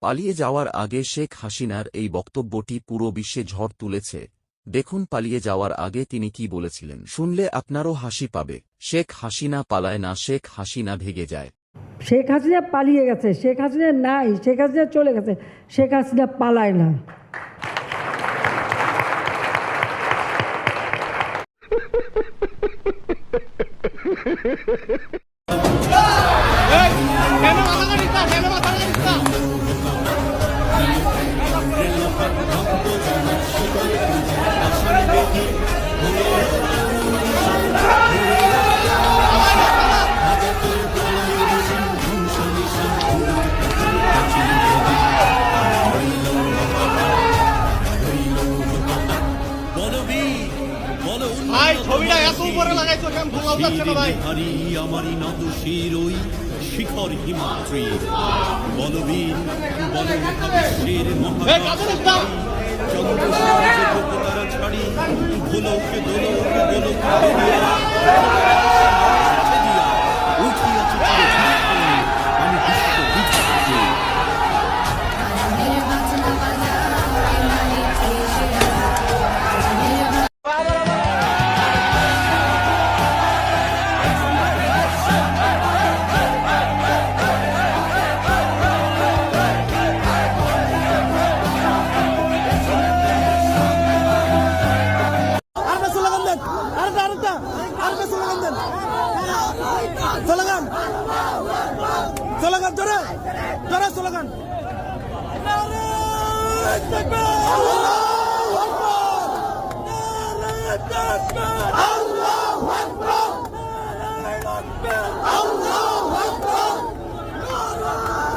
পালিয়ে যাওয়ার আগে শেখ হাসিনার এই বক্তব্যটি পুরো বিশ্বে ঝড় তুলেছে। দেখুন পালিয়ে যাওয়ার আগে তিনি কি বলেছিলেন। শুনলে আপনারও হাসি পাবে। শেখ হাসিনা পালায় না শেখ হাসিনা ভেগে যায়। শেখ হাসিনা পালিয়ে গেছে শেখ হাসিনা নাই শেখ হাসিনা চলে গেছে শেখ হাসিনা পালায় না। বলবীর উপরে লাগাইছো কেন? ঘুমাও যাচ্ছে না ভাই। আমারই নত ওই শিখর হিমাদ্রি বলবীর বল মহাবিশ্বের এই কাদের ইসলাম? চন্দ্র ছাড়ি ভুলোকে দোলক বলক দেন। স্লোগান স্লোগান জোরে জোরে স্লোগান আল্লাহ